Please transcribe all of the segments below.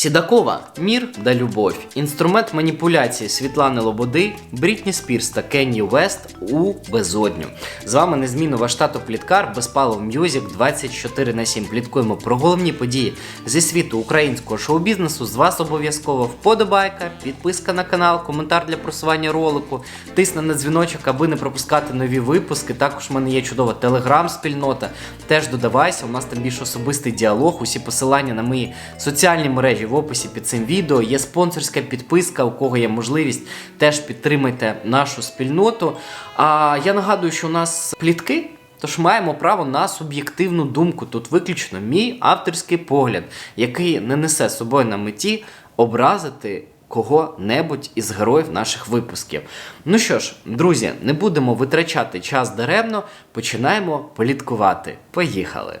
Сідакова Мір да любов. Інструмент маніпуляції Світлани Лободи, Брітні Спірс та Кенні Вест у безодню. З вами незмінно ваш тато Пліткар, Безпалов Мюзик 24 на 7. Пліткуємо про головні події зі світу українського шоу-бізнесу. З вас обов'язково вподобайка, підписка на канал, коментар для просування ролику, тисни на дзвіночок, аби не пропускати нові випуски. Також в мене є чудова телеграм-спільнота. Теж додавайся, у нас там більш особистий діалог. Усі посилання на мої соціальні мережі в описі під цим відео. Є спонсорська підписка, у кого є можливість, теж підтримайте нашу спільноту. А я нагадую, що у нас плітки. Тож маємо право на суб'єктивну думку. Тут виключно мій авторський погляд, який не несе з собою на меті образити кого-небудь із героїв наших випусків. Ну що ж, друзі, не будемо витрачати час даремно, починаємо пліткувати. Поїхали!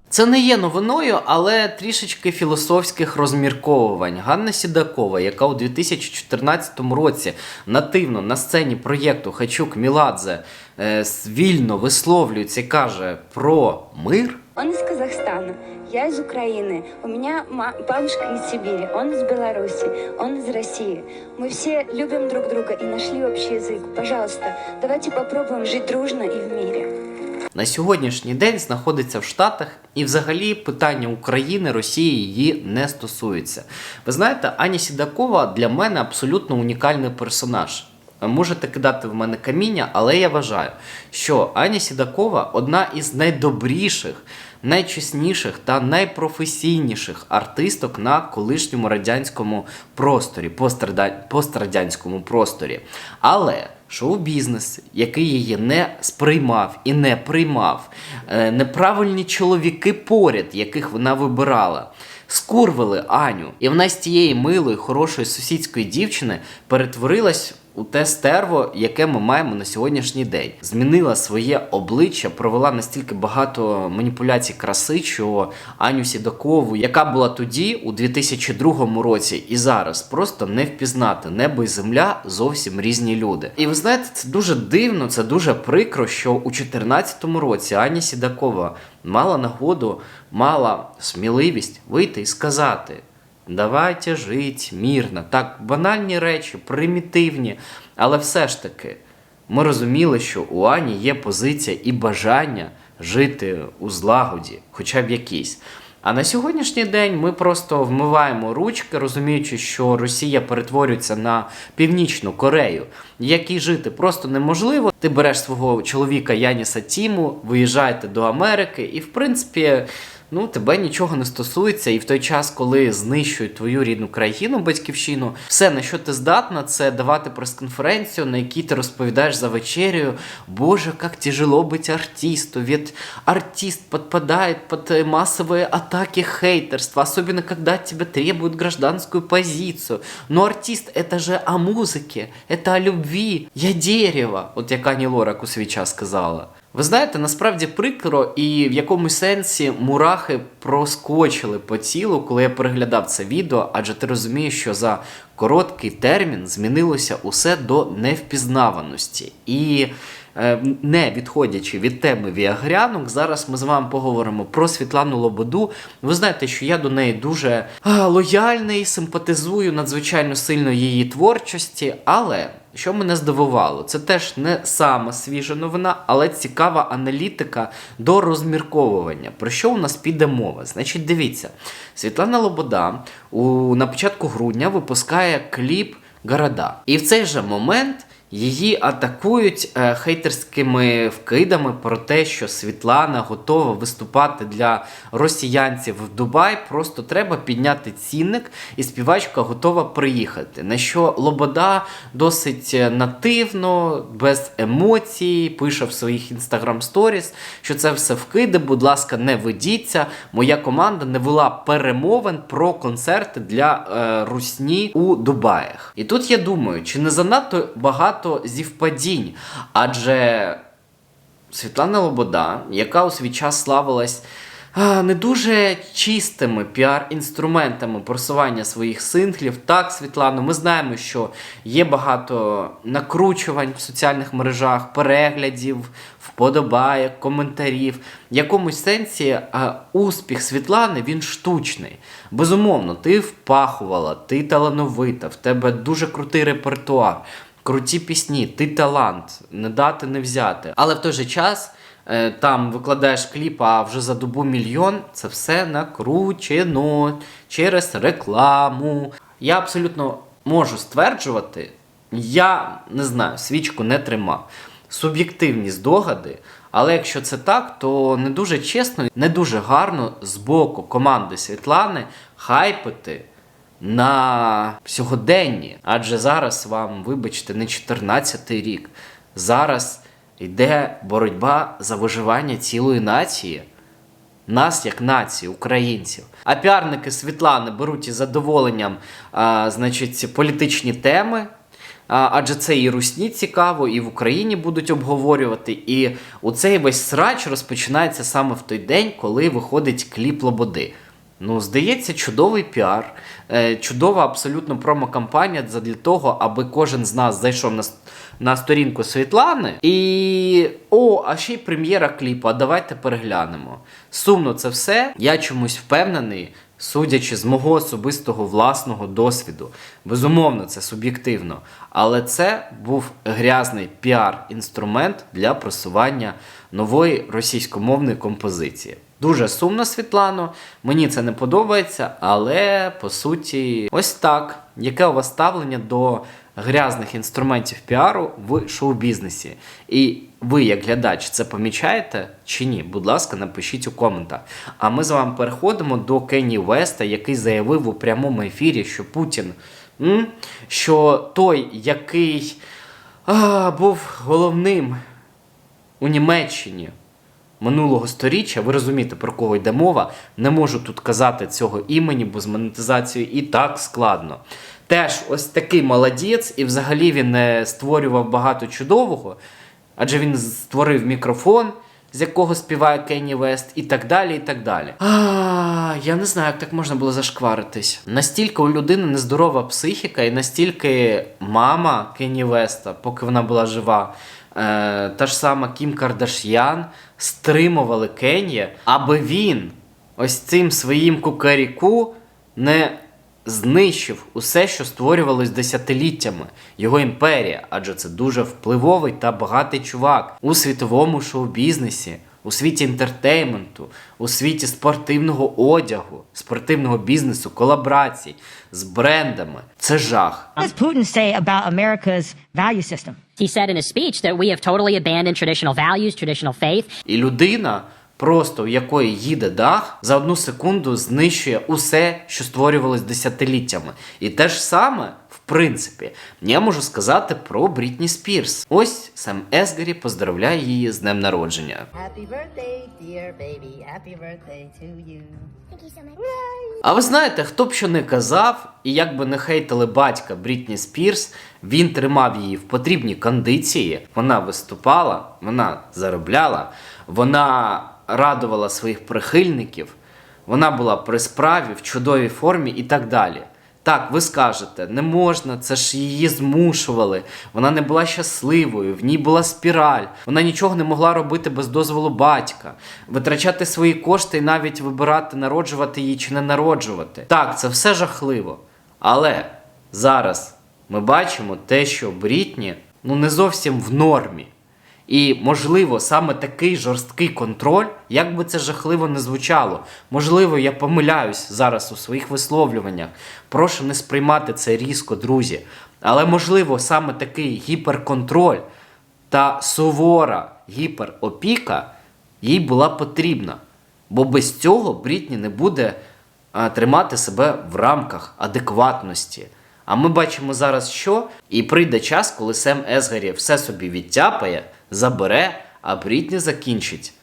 Це не є новиною, але трішечки філософських розмірковувань. Ганна Сідакова, яка у 2014 році нативно на сцені проєкту Хачук Міладзе е, вільно висловлюється і каже про мир. Он из Казахстана, я из Украины, у меня ма- бабушка из Сибири, он из Беларуси, он из России. Мы все любим друг друга и нашли общий язык. Пожалуйста, давайте попробуем жить дружно и в мире. на сьогоднішній день знаходиться в Штатах, і взагалі питання України, Росії її не стосується. Ви знаєте, Аня Сідакова для мене абсолютно унікальний персонаж. Можете кидати в мене каміння, але я вважаю, що Аня Сідакова одна із найдобріших, найчесніших та найпрофесійніших артисток на колишньому радянському просторі, пострадянському просторі. Але шоу-бізнес, який її не сприймав і не приймав, е, неправильні чоловіки поряд, яких вона вибирала. Скурвили Аню, і вона з тієї милої, хорошої сусідської дівчини перетворилась у те стерво, яке ми маємо на сьогоднішній день. Змінила своє обличчя, провела настільки багато маніпуляцій краси, що Аню Сідакову, яка була тоді, у 2002 році, і зараз просто не впізнати небо і земля зовсім різні люди. І ви знаєте, це дуже дивно, це дуже прикро, що у 2014 році Аня Сідакова мала нагоду, мала сміливість вийти і сказати. Давайте жити мирно. Так, банальні речі, примітивні, але все ж таки ми розуміли, що у Ані є позиція і бажання жити у злагоді, хоча б якісь. А на сьогоднішній день ми просто вмиваємо ручки, розуміючи, що Росія перетворюється на Північну Корею, якій жити просто неможливо. Ти береш свого чоловіка Яніса Тіму, виїжджаєте до Америки, і в принципі Ну, тебе нічого не стосується, і в той час, коли знищують твою рідну країну, батьківщину, все на що ти здатна, це давати прес-конференцію, на якій ти розповідаєш за вечерею. Боже, як тяжело бути артисту, ведь артист подпадает под э, массовые атаки хейтерства, особенно когда от тебя требуют гражданскую позицию. Но артист это же о музыке, это о любви. Я дерево, от як Ані Лорак у свій час сказала. Ви знаєте, насправді прикро, і в якомусь сенсі мурахи проскочили по тілу, коли я переглядав це відео, адже ти розумієш, що за короткий термін змінилося усе до невпізнаваності. І е, не відходячи від теми віагрянок, зараз ми з вами поговоримо про Світлану Лободу. Ви знаєте, що я до неї дуже лояльний, симпатизую надзвичайно сильно її творчості, але. Що мене здивувало, це теж не сама свіжа новина, але цікава аналітика до розмірковування. Про що у нас піде мова? Значить, дивіться, Світлана Лобода у, на початку грудня випускає кліп Города. І в цей же момент її атакують е, хейтерськими вкидами про те, що Світлана готова виступати для росіянців в Дубай. Просто треба підняти цінник, і співачка готова приїхати. На що Лобода досить е, нативно, без емоцій, пише в своїх інстаграм сторіс, що це все вкиди. Будь ласка, не ведіться. Моя команда не вела перемовин про концерти для е, русні у Дубаях. І тут я думаю, чи не занадто багато зівпадінь, адже Світлана Лобода, яка у свій час славилась не дуже чистими піар-інструментами просування своїх синглів. Так, Світлано, ми знаємо, що є багато накручувань в соціальних мережах, переглядів, вподобайок, коментарів. В якомусь сенсі успіх Світлани він штучний. Безумовно, ти впахувала, ти талановита, в тебе дуже крутий репертуар, круті пісні, ти талант, не дати, не взяти. Але в той же час е, там викладаєш кліп, а вже за добу мільйон це все накручено через рекламу. Я абсолютно можу стверджувати, я не знаю, свічку не тримав. Суб'єктивні здогади, але якщо це так, то не дуже чесно, не дуже гарно з боку команди Світлани хайпити на сьогоденні. Адже зараз вам, вибачте, не 14-й рік. Зараз йде боротьба за виживання цілої нації. Нас як нації, українців. А піарники Світлани беруть із задоволенням а, значить, політичні теми. Адже це і русні цікаво, і в Україні будуть обговорювати. І у цей весь срач розпочинається саме в той день, коли виходить кліп Лободи. Ну, здається, чудовий піар, е, чудова абсолютно промокампанія для того, аби кожен з нас зайшов на, на сторінку Світлани. І. О, а ще й прем'єра кліпу. А давайте переглянемо. Сумно це все. Я чомусь впевнений, судячи з мого особистого власного досвіду. Безумовно, це суб'єктивно. Але це був грязний піар-інструмент для просування нової російськомовної композиції. Дуже сумно, Світлано. Мені це не подобається, але по суті, ось так. Яке у вас ставлення до грязних інструментів піару в шоу-бізнесі? І ви, як глядач, це помічаєте чи ні? Будь ласка, напишіть у коментах. А ми з вами переходимо до Кенні Веста, який заявив у прямому ефірі, що Путін, що той, який а, був головним у Німеччині минулого сторіччя, ви розумієте, про кого йде мова. Не можу тут казати цього імені, бо з монетизацією і так складно. Теж ось такий молодець, і взагалі він не створював багато чудового, адже він створив мікрофон, з якого співає Кенні Вест, і так далі. і так далі. А, я не знаю, як так можна було зашкваритись. Настільки у людини нездорова психіка, і настільки мама Кенні Веста, поки вона була жива, та ж сама Кім Кардаш'ян стримували Кенні, аби він ось цим своїм кукаріку не знищив усе, що створювалось десятиліттями, його імперія, адже це дуже впливовий та багатий чувак у світовому шоу-бізнесі, у світі інтертейменту, у світі спортивного одягу, спортивного бізнесу, колаборацій з брендами. Це жах. What does Putin say about America's value system? He said in a speech that we have totally abandoned traditional values, traditional faith, І людина, просто у якої їде дах, за одну секунду знищує усе, що створювалось десятиліттями. І те ж саме, в принципі, я можу сказати про Брітні Спірс. Ось Сем Есгарі поздравляє її з днем народження. Happy birthday, dear baby. Happy birthday to you. А ви знаєте, хто б що не казав, і як би не хейтили батька Брітні Спірс, він тримав її в потрібній кондиції. Вона виступала, вона заробляла, вона радувала своїх прихильників, вона була при справі в чудовій формі і так далі. Так, ви скажете, не можна, це ж її змушували. Вона не була щасливою, в ній була спіраль. Вона нічого не могла робити без дозволу батька, витрачати свої кошти і навіть вибирати, народжувати її чи не народжувати. Так, це все жахливо. Але зараз ми бачимо те, що Брітні ну не зовсім в нормі. І, можливо, саме такий жорсткий контроль, як би це жахливо не звучало. Можливо, я помиляюсь зараз у своїх висловлюваннях. Прошу не сприймати це різко, друзі. Але, можливо, саме такий гіперконтроль та сувора гіперопіка їй була потрібна. Бо без цього Брітні не буде тримати себе в рамках адекватності. А ми бачимо зараз, що і прийде час, коли Сем Есгарі все собі відтяпає, забере, а Брітні закінчить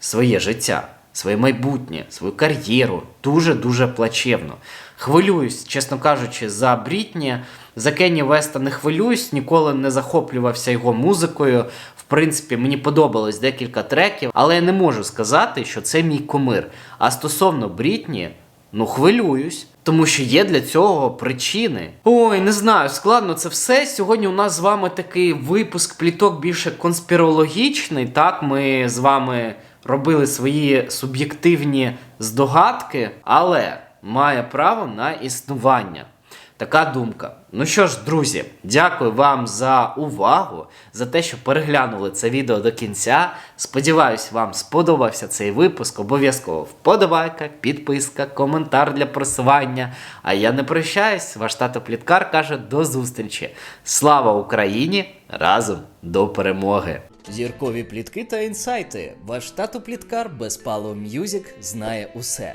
своє життя своє майбутнє, свою кар'єру дуже-дуже плачевно. Хвилююсь, чесно кажучи, за Брітні. За Кенні Веста не хвилююсь, ніколи не захоплювався його музикою. В принципі, мені подобалось декілька треків, але я не можу сказати, що це мій кумир. А стосовно Брітні, ну хвилююсь. Тому що є для цього причини. Ой, не знаю, складно це все. Сьогодні у нас з вами такий випуск пліток більше конспірологічний. Так, ми з вами робили свої суб'єктивні здогадки, але має право на існування. Така думка. Ну що ж, друзі, дякую вам за увагу, за те, що переглянули це відео до кінця. Сподіваюсь, вам сподобався цей випуск. Обов'язково вподобайка, підписка, коментар для просування. А я не прощаюсь. Ваш тато Пліткар каже до зустрічі. Слава Україні! Разом до перемоги! Зіркові плітки та інсайти. Ваш тато Пліткар без Пало М'юзік знає усе.